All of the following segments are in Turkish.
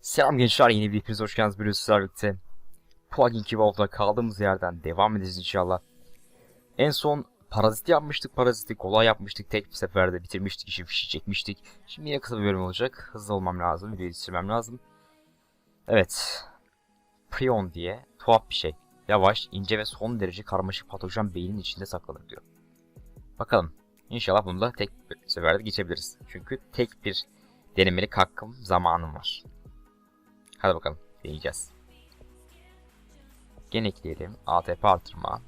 Selam gençler yeni bir hepiniz hoş geldiniz. Biliyorsunuz sizlerle birlikte Plugin Evolve'da kaldığımız yerden devam edeceğiz inşallah. En son parazit yapmıştık paraziti kolay yapmıştık. Tek bir seferde bitirmiştik işi fişi çekmiştik. Şimdi yine kısa bir bölüm olacak. Hızlı olmam lazım videoyu yetiştirmem lazım. Evet. Prion diye tuhaf bir şey. Yavaş ince ve son derece karmaşık patojen beynin içinde saklanır diyor. Bakalım. İnşallah bunu da tek bir seferde geçebiliriz. Çünkü tek bir denemelik hakkım zamanım var Hadi bakalım deneyeceğiz. Gen ekleyelim. ATP artırma.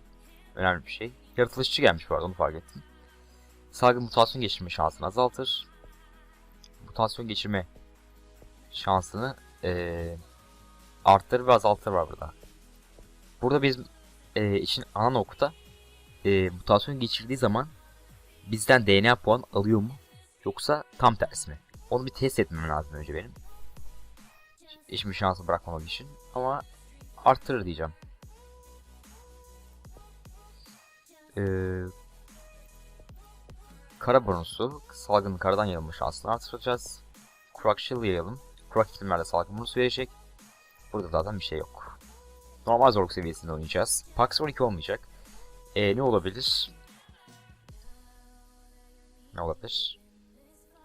Önemli bir şey. Yaratılışçı gelmiş bu arada onu fark ettim. Salgın mutasyon geçirme şansını azaltır. Mutasyon geçirme şansını ee, arttırır ve azaltır var burada. Burada bizim ee, için ana nokta ee, mutasyon geçirdiği zaman bizden DNA puan alıyor mu? Yoksa tam tersi mi? Onu bir test etmem lazım önce benim işimi şansı bırakmamak için. Ama arttırır diyeceğim. Ee, kara bonusu, salgın karadan yayılma şansını artıracağız. Kurak Shield yayalım. Kurak iklimlerde salgın bonusu verecek. Burada zaten bir şey yok. Normal zorluk seviyesinde oynayacağız. Pax 12 olmayacak. Ee, ne olabilir? Ne olabilir?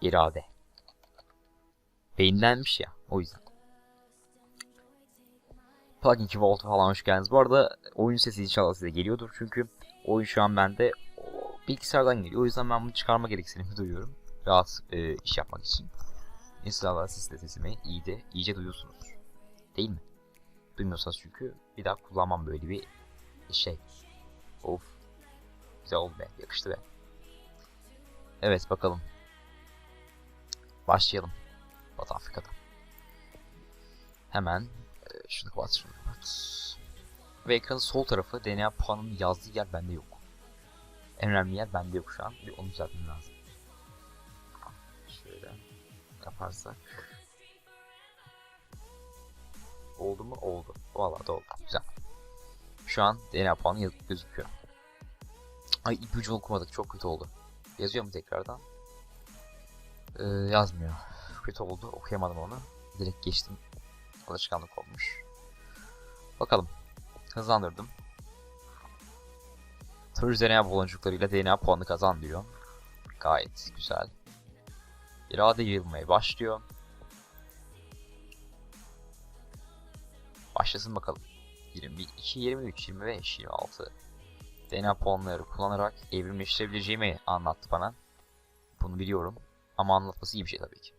İrade. Beyinlenmiş ya. O yüzden. Plugin 2 Volt falan hoş geldiniz. Bu arada oyun sesi inşallah size geliyordur. Çünkü oyun şu an bende bilgisayardan geliyor. O yüzden ben bunu çıkarma gereksinimi duyuyorum. Rahat e, iş yapmak için. İnşallah siz de sesimi iyi de iyice duyuyorsunuz. Değil mi? Duymuyorsanız çünkü bir daha kullanmam böyle bir şey. Of. Güzel oldu be. Yakıştı be. Evet bakalım. Başlayalım. Batı Afrika'da. Hemen şunu kapat şunu kapat. Ve ekranın sol tarafı DNA puanının yazdığı yer bende yok. En önemli yer bende yok şu an. Bir onu düzeltmem lazım. Şöyle yaparsak. Oldu mu? Oldu. Valla da oldu. Güzel. Şu an DNA puanı yazıp gözüküyor. Ay ipucu okumadık. Çok kötü oldu. Yazıyor mu tekrardan? Ee, yazmıyor. Kötü oldu. Okuyamadım onu. Direkt geçtim alışkanlık olmuş. Bakalım. Hızlandırdım. Tır DNA baloncuklarıyla DNA puanı kazan diyor. Gayet güzel. İrade yayılmaya başlıyor. Başlasın bakalım. 22, 23, 25, 26. DNA puanları kullanarak evrimleştirebileceğimi anlattı bana. Bunu biliyorum. Ama anlatması iyi bir şey tabii ki.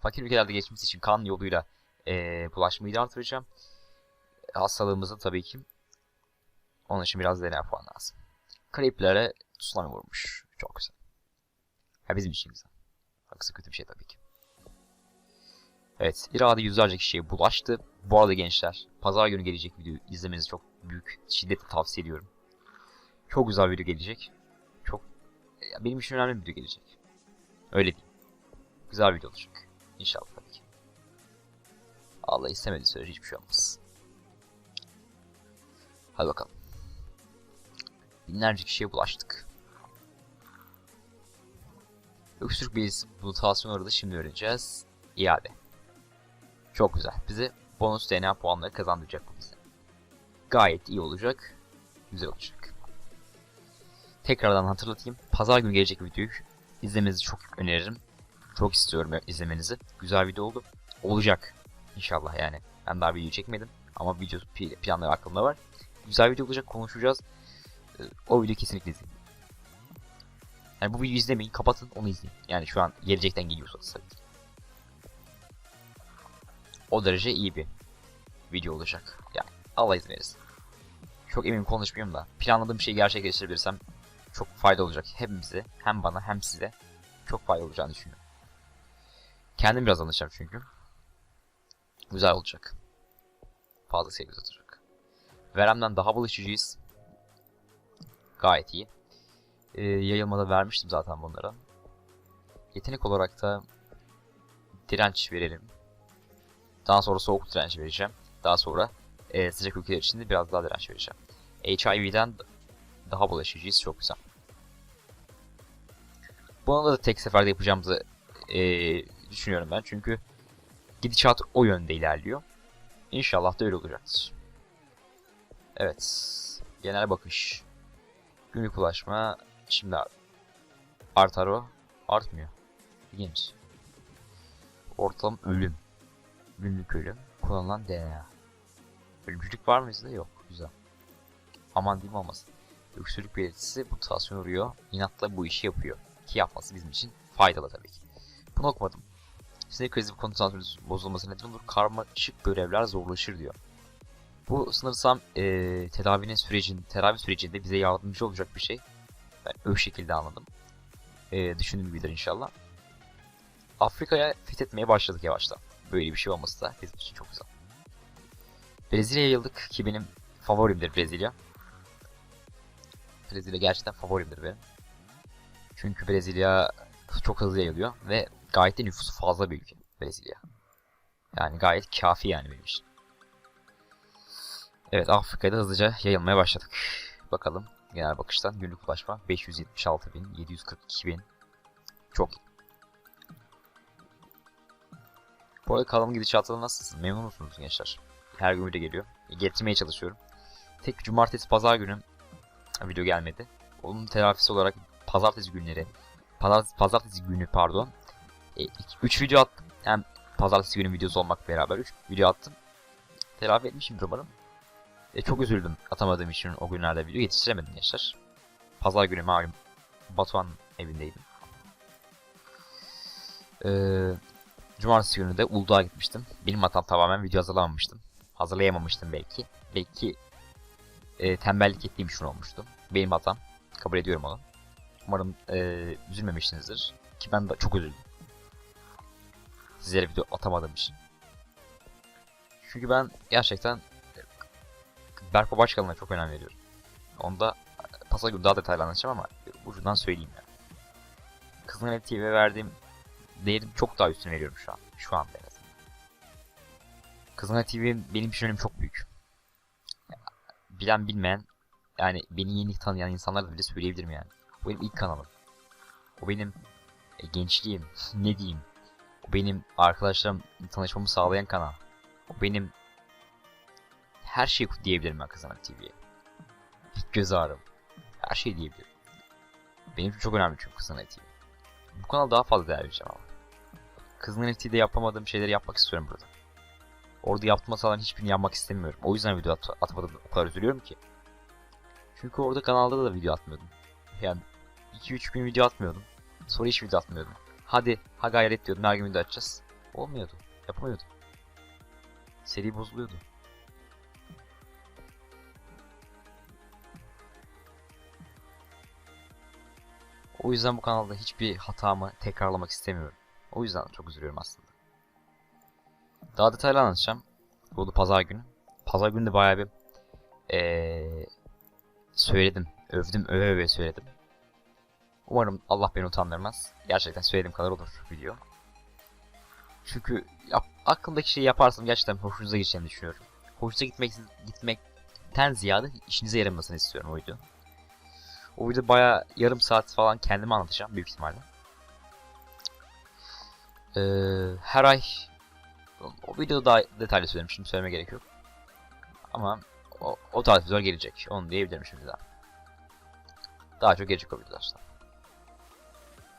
Fakir ülkelerde geçmesi için kan yoluyla e, bulaşmayı da artıracağım. Hastalığımızı tabii ki. Onun için biraz DNA puan lazım. Kariplere tsunami vurmuş. Çok güzel. Ha bizim işimize. Aksi kötü bir şey tabii ki. Evet, irade yüzlerce kişiye bulaştı. Bu arada gençler, pazar günü gelecek video izlemenizi çok büyük şiddetle tavsiye ediyorum. Çok güzel bir video gelecek. Çok benim için önemli bir video gelecek. Öyle değil. Güzel bir video olacak. İnşallah. Allah istemediği sürece hiçbir şey olmaz. Hadi bakalım. Binlerce kişiye bulaştık. Öksürük belirtisi mutasyonları da şimdi öğreneceğiz. İade. Çok güzel. Bize bonus DNA puanları kazandıracak bu bize. Gayet iyi olacak. Güzel olacak. Tekrardan hatırlatayım. Pazar günü gelecek videoyu izlemenizi çok öneririm. Çok istiyorum izlemenizi. Güzel video oldu. Olacak. İnşallah yani. Ben daha video çekmedim. Ama video planları aklımda var. Güzel video olacak. Konuşacağız. O videoyu kesinlikle izleyin. Yani bu videoyu izlemeyin. Kapatın onu izleyin. Yani şu an gelecekten geliyorsanız tabii. O derece iyi bir video olacak. Yani Allah izin verirse. Çok emin konuşmuyorum da. Planladığım şeyi gerçekleştirebilirsem çok fayda olacak. Hem bize hem bana hem size çok fayda olacağını düşünüyorum. Kendim biraz anlaşacağım çünkü. Güzel olacak. Fazla sevgi uzatacak. Verem'den daha bulaşıcıyız. Gayet iyi. Ee, yayılmada vermiştim zaten bunlara. Yetenek olarak da direnç verelim. Daha sonra soğuk direnç vereceğim. Daha sonra e, sıcak ülkeler için de biraz daha direnç vereceğim. HIV'den daha bulaşıcıyız. Çok güzel. Bunu da tek seferde yapacağımızı e, düşünüyorum ben. Çünkü Gidişat o yönde ilerliyor. İnşallah da öyle olacaktır. Evet. Genel bakış. Günlük ulaşma. Şimdi artar o. Artmıyor. İlginç. Ortalama ölüm. Günlük ölüm. Kullanılan DNA. Ölümcülük var mı bizde? Yok. Güzel. Aman diyeyim olmasın. Öksürük belirtisi mutasyona uğruyor. İnatla bu işi yapıyor. Ki yapması bizim için faydalı tabii ki. Bunu okumadım. Sinir krizi ve konsantrasyon bozulması neden olur. Karmaşık görevler zorlaşır diyor. Bu sanırsam eee tedavinin sürecin, tedavi sürecinde bize yardımcı olacak bir şey. Ben o şekilde anladım. Eee düşündüğüm gibidir inşallah. Afrika'ya fethetmeye başladık yavaştan. Böyle bir şey olması da bizim için çok güzel. Brezilya'ya yıldık ki benim favorimdir Brezilya. Brezilya gerçekten favorimdir benim. Çünkü Brezilya çok hızlı yayılıyor ve gayet de nüfusu fazla bir ülke Brezilya. Yani gayet kafi yani benim için. Evet Afrika'da hızlıca yayılmaya başladık. Bakalım genel bakıştan günlük ulaşma 576 bin, 742 bin. Çok iyi. Bu arada kanalın gidişatı nasılsınız? Memnun musunuz gençler? Her gün video geliyor. Getirmeye çalışıyorum. Tek cumartesi pazar günü video gelmedi. Onun telafisi olarak pazartesi günleri pazartesi, pazartesi günü pardon 3 video attım. Hem pazartesi günü videosu olmak beraber 3 video attım. Telafi etmişimdir umarım. E, çok üzüldüm atamadığım için o günlerde video yetiştiremedim gençler. Pazar günü malum Batuhan evindeydim. Ee, Cumartesi günü de Uludağ'a gitmiştim. Benim hatam tamamen video hazırlamamıştım. Hazırlayamamıştım belki. Belki e, tembellik ettiğim için olmuştu. Benim hatam. Kabul ediyorum onu. Umarım e, üzülmemişsinizdir. Ki ben de çok üzüldüm. Sizlere video atamadığım için. Çünkü ben gerçekten e, Berko Başkan'ına çok önem veriyorum. Onda pasa gün daha detaylı anlatacağım ama ucundan söyleyeyim yani. Kızın TV'ye verdiğim değerim çok daha üstüne veriyorum şu an. Şu anda en azından. Kızılay TV benim için önemi çok büyük. Bilen bilmeyen yani beni yeni tanıyan insanlar da bile söyleyebilirim yani. O benim ilk kanalım. O benim e, gençliğim. ne diyeyim? Benim arkadaşlarım tanışmamı sağlayan kanal. O benim her şeyi diyebilirim ben Kızılay TV'ye. Göz ağrım. Her şeyi diyebilirim. Benim için çok önemli çünkü Kızılay TV. Bu kanal daha fazla değer vereceğim ama. Kızın NFT'de yapamadığım şeyleri yapmak istiyorum burada. Orada yaptığım hataların hiçbirini yapmak istemiyorum. O yüzden video at atmadım. O kadar üzülüyorum ki. Çünkü orada kanalda da video atmıyordum. Yani 2-3 gün video atmıyordum. Sonra hiç video atmıyordum. Hadi ha gayret diyordum her gün video atacağız. Olmuyordu. Yapamıyordum. Seri bozuluyordu. O yüzden bu kanalda hiçbir hatamı tekrarlamak istemiyorum. O yüzden çok üzülüyorum aslında. Daha detaylı anlatacağım. Bu da pazar günü. Pazar günü de bayağı bir ee, söyledim. Övdüm, öve öve söyledim. Umarım Allah beni utandırmaz. Gerçekten söylediğim kadar olur video. Çünkü yap, aklımdaki şeyi yaparsam gerçekten hoşunuza gideceğini düşünüyorum. Hoşunuza gitmek, gitmekten ziyade işinize yaramasını istiyorum o video. O video baya yarım saat falan kendime anlatacağım büyük ihtimalle. Ee, her ay o videoda daha detaylı söylerim şimdi söyleme gerek yok. Ama o, o tarz videolar gelecek. Onu diyebilirim şimdi daha. Daha çok gelecek o videolar.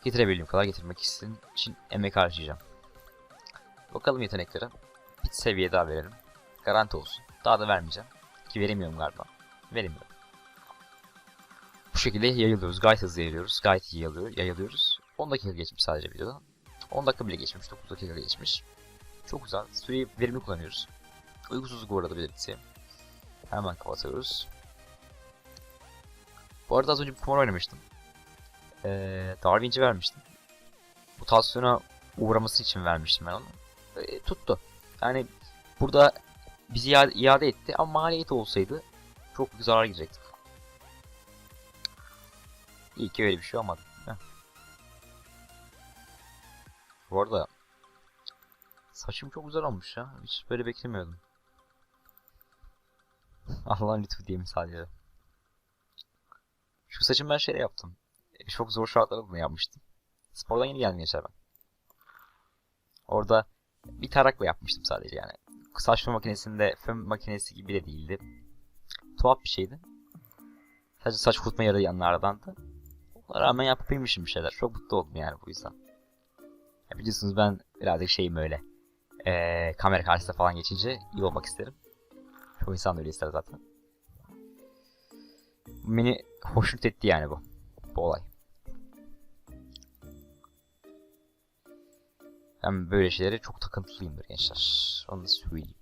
Getirebildiğim kadar getirmek için, için emek harcayacağım. Bakalım yeteneklere. Bir seviye daha verelim. Garanti olsun. Daha da vermeyeceğim. Ki veremiyorum galiba. Veremiyorum. Bu şekilde yayılıyoruz. Gayet hızlı yayılıyoruz. Gayet iyi yayılıyor, yayılıyoruz. 10 dakika geçmiş sadece videoda. 10 dakika bile geçmiş. 9 dakika geçmiş. Çok güzel. Süreyi verimli kullanıyoruz. Uykusuzluk bu arada belirtisi. Hemen kapatıyoruz. Bu arada az önce bir kumar oynamıştım. Ee, Darwinci vermiştim. Mutasyona uğraması için vermiştim ben onu. Ee, tuttu. Yani burada bizi iade, etti ama maliyeti olsaydı çok büyük zarar girecektik. İyi ki öyle bir şey olmadı. Heh. Bu arada saçım çok güzel olmuş ya. Hiç böyle beklemiyordum. Allah'ın lütfu diyeyim sadece. Şu saçımı ben şeyle yaptım. Çok zor şartlarda da yapmıştım. Spordan yeni geldim geçer ben. Orada Bir tarakla yapmıştım sadece yani. Saç fön makinesinde fön makinesi gibi de değildi. Tuhaf bir şeydi. Sadece saç kurutma yaradı yanlardan da. Ona rağmen yapabilmişim bir şeyler. Çok mutlu oldum yani bu yüzden. Ya biliyorsunuz ben birazcık şeyim öyle. Ee, kamera karşısında falan geçince iyi olmak isterim. Çoğu insan da öyle ister zaten. Beni hoşnut etti yani bu. Bu olay. Ben böyle şeylere çok takıntılıyımdır gençler. Onu da söyleyeyim.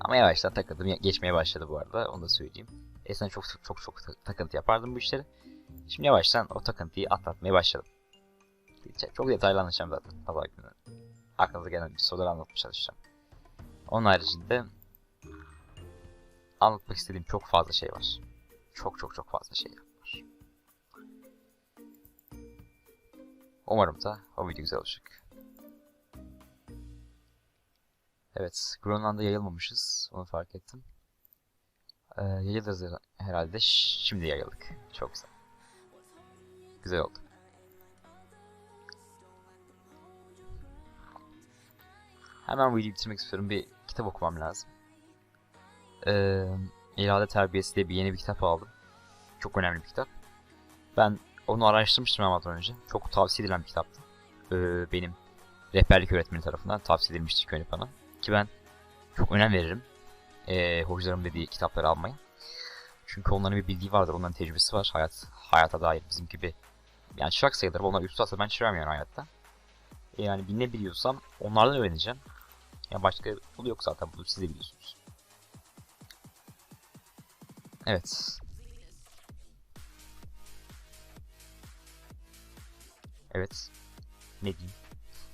Ama yavaştan takıldım. Geçmeye başladı bu arada. Onu da söyleyeyim. Eskiden çok çok çok, çok ta- takıntı yapardım bu işleri. Şimdi yavaştan o takıntıyı atlatmaya başladım. Çok detaylı anlatacağım zaten pazar günü. Aklınıza gelen bir soruları anlatmaya çalışacağım. Onun haricinde anlatmak istediğim çok fazla şey var. Çok çok çok fazla şey var. Umarım da o video güzel olacak. Evet, Grönland'a yayılmamışız. Onu fark ettim. Ee, yayılırız herhalde. Şimdi yayıldık. Çok güzel. Güzel oldu. Hemen videoyu bitirmek istiyorum. Bir kitap okumam lazım. Ee, İrade Terbiyesi diye bir yeni bir kitap aldım. Çok önemli bir kitap. Ben onu araştırmıştım almadan önce. Çok tavsiye edilen bir kitaptı. Ee, benim rehberlik öğretmeni tarafından tavsiye edilmişti önce bana. Ki ben çok önem veririm. Ee, hocalarım dediği kitapları almayı. Çünkü onların bir bildiği vardır, onların tecrübesi var hayat hayata dair bizim gibi. Yani çırak sayılır, onlar üstadsa ben çıram yani hayatta. E yani ne biliyorsam onlardan öğreneceğim. Ya başka yolu yok zaten bunu siz de biliyorsunuz. Evet. Evet. Ne diyeyim?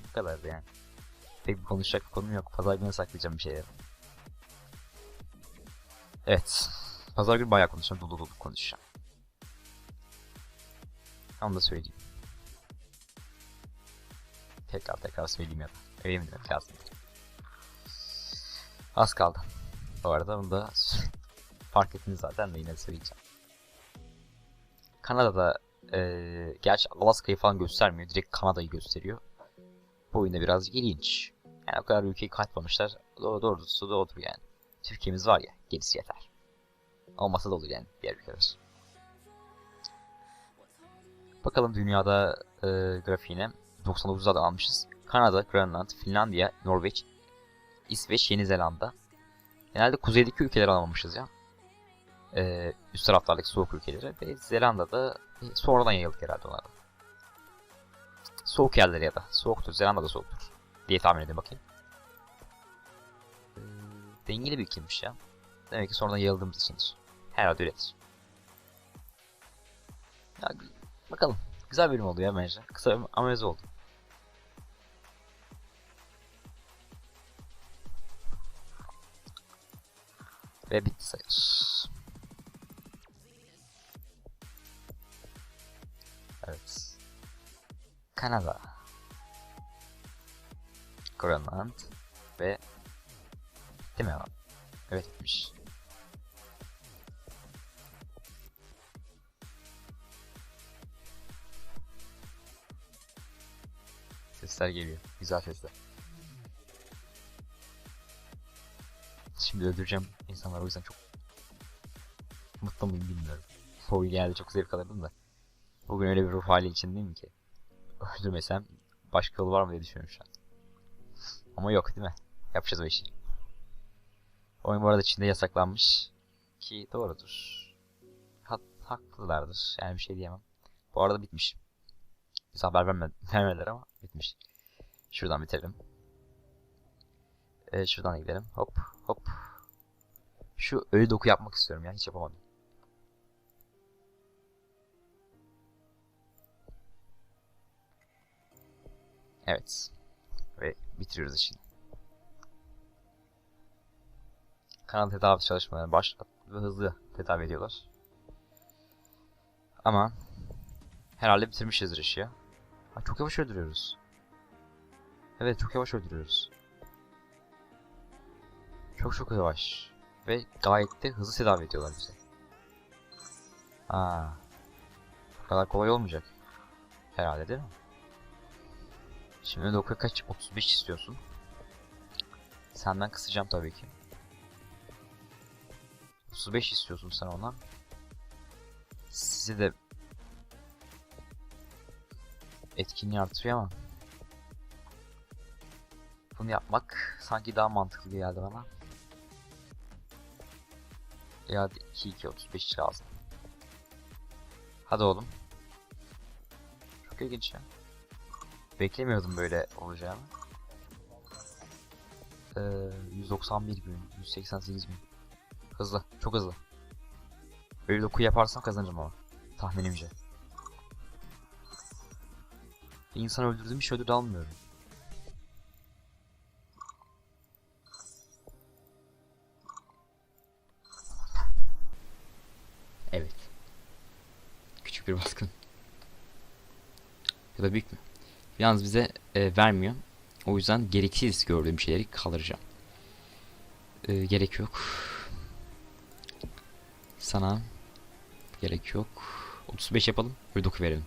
Bu kadar yani. Pek bir konuşacak bir konum yok. Pazar günü saklayacağım bir şeyler. Evet. Pazar günü bayağı konuşacağım. Dolu dolu konuşacağım. Onu da söyleyeyim. Tekrar tekrar söyleyeyim ya da. Öyle mi demek lazım? Az kaldı. Bu arada bunu da fark ettiniz zaten de yine söyleyeceğim. Kanada'da ee, gerçi Alaska'yı falan göstermiyor. Direkt Kanada'yı gösteriyor. Bu oyunda biraz ilginç. Yani o kadar ülkeyi katmamışlar. Doğru, doğrusu da odur yani. Türkiye'miz var ya gerisi yeter. Olmasa da olur yani diğer ülkeler. Bakalım dünyada e, grafiğine. 99'da da almışız. Kanada, Grönland, Finlandiya, Norveç, İsveç, Yeni Zelanda. Genelde kuzeydeki ülkeleri almamışız ya. Ee, üst taraflardaki soğuk ülkeleri ve Zelanda'da sonradan yayıldık herhalde onlara. Soğuk yerleri ya da soğuktur. Zelanda'da soğuktur diye tahmin edin bakayım. Ee, dengeli bir ülkeymiş ya. Demek ki sonradan yayıldığımız içindir. Herhalde öyledir. Ya, bakalım. Güzel bölüm oldu ya bence. Kısa ama öz oldu. Ve bitti sayılır. Kanada. Grönland ve değil mi? Evet bitmiş. Sesler geliyor. Güzel sesler. Şimdi öldüreceğim insanlar o yüzden çok mutlu muyum bilmiyorum. O geldi çok zevk alırdım da. Bugün öyle bir ruh hali içindeyim ki. Öldürmesem başka yolu var mı diye düşünüyorum şu an. Ama yok değil mi? Yapacağız o işi. Oyun bu arada Çin'de yasaklanmış. Ki doğrudur. Ha haklılardır. Yani bir şey diyemem. Bu arada bitmiş. Biz haber verme vermediler ama bitmiş. Şuradan bitirelim. Ee, şuradan gidelim. Hop hop. Şu ölü doku yapmak istiyorum ya. Hiç yapamadım. Evet. Ve bitiriyoruz işini. Kanal tedavi çalışmaları başlat ve hızlı tedavi ediyorlar. Ama herhalde bitirmişizdir işi. Ha, çok yavaş öldürüyoruz. Evet çok yavaş öldürüyoruz. Çok çok yavaş. Ve gayet de hızlı tedavi ediyorlar bize. Aa, bu kadar kolay olmayacak. Herhalde değil mi? Şimdi Doku kaç? 35 istiyorsun. Senden kısacağım tabii ki. 35 istiyorsun sen ona. Size de etkinliği artırıyor ama bunu yapmak sanki daha mantıklı geldi bana. Ya 2 2 35 lazım. Hadi oğlum. Çok ilginç ya. Beklemiyordum böyle olacağını. Ee, 191 bin, 188 bin. Hızlı, çok hızlı. Böyle doku yaparsam kazanırım ama. Tahminimce. Bir insan öldürdüğüm hiç ödül almıyorum. Evet. Küçük bir baskın. Ya da büyük mü? Yalnız bize e, vermiyor. O yüzden gereksiz gördüğüm şeyleri kaldıracağım. E, gerek yok. Sana gerek yok. 35 yapalım. Doku verelim.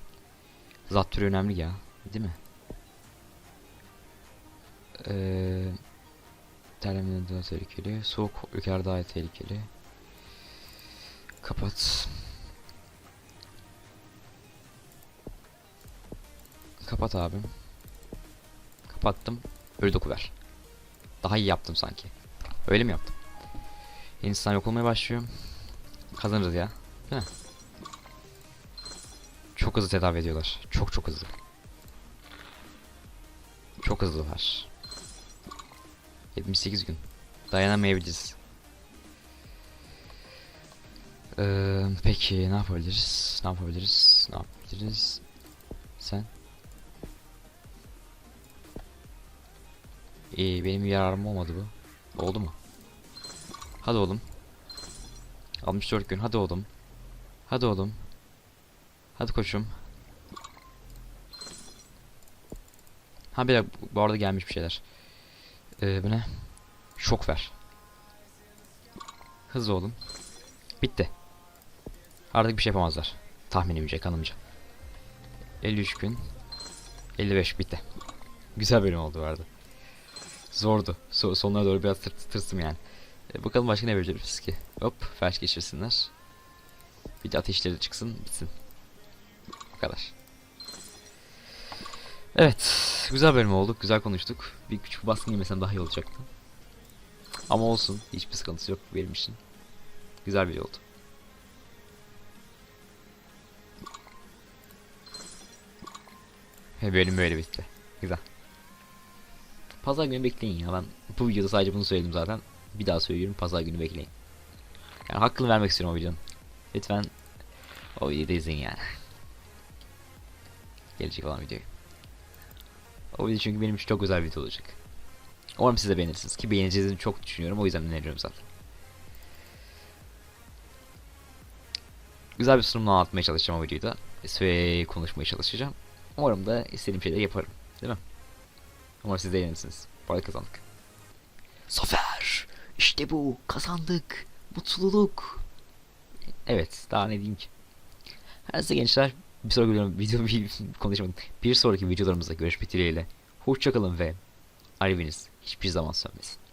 Zat türü önemli ya. Değil mi? Eee Terlemeden daha tehlikeli. Soğuk ülkeler daha tehlikeli. Kapat. Kapat abim. Kapattım. Öyle doku ver. Daha iyi yaptım sanki. Öyle mi yaptım? İnsan yok olmaya başlıyor. Kazanırız ya. Değil mi? Çok hızlı tedavi ediyorlar. Çok çok hızlı. Çok hızlılar. 78 gün. Dayanamayabiliriz. Ee, peki ne yapabiliriz? Ne yapabiliriz? Ne yapabiliriz? Sen? İyi benim yararım olmadı bu. Oldu mu? Hadi oğlum. 64 gün hadi oğlum. Hadi oğlum. Hadi koçum. Ha bir dakika bu arada gelmiş bir şeyler. Ee, bu ne? Şok ver. Hızlı olun. Bitti. Artık bir şey yapamazlar. Tahminimce, kanımca. 53 gün. 55 bitti. Güzel bölüm oldu arada. Zordu. So sonlara doğru biraz tırt tırstım yani. E, bakalım başka ne vereceğiz ki? Hop, felç geçirsinler. Bir de ateşleri çıksın, bitsin. Bu kadar. Evet, güzel bölüm oldu, güzel konuştuk. Bir küçük baskın yemesem daha iyi olacaktı. Ama olsun, hiçbir sıkıntısı yok benim için. Güzel bir oldu. Ve bölüm böyle bitti. Güzel. Pazar günü bekleyin ya ben bu videoda sadece bunu söyledim zaten. Bir daha söylüyorum pazar günü bekleyin. Yani hakkını vermek istiyorum o videonun. Lütfen o videoyu izleyin yani. Gelecek olan videoyu. O video çünkü benim için çok güzel bir video olacak. Umarım siz de beğenirsiniz ki beğeneceğinizi çok düşünüyorum o yüzden öneriyorum zaten. Güzel bir sunumla anlatmaya çalışacağım o videoyu da. Ve konuşmaya çalışacağım. Umarım da istediğim şeyleri yaparım. Değil mi? Umarım siz de eğlenirsiniz. Arada kazandık. Zafer! İşte bu! Kazandık! Mutluluk! Evet, daha ne diyeyim ki? Her neyse gençler, bir sonraki video, video bir konuşmadım. Bir sonraki videolarımızda görüşmek dileğiyle. Hoşçakalın ve Ariviniz hiçbir zaman sönmesin.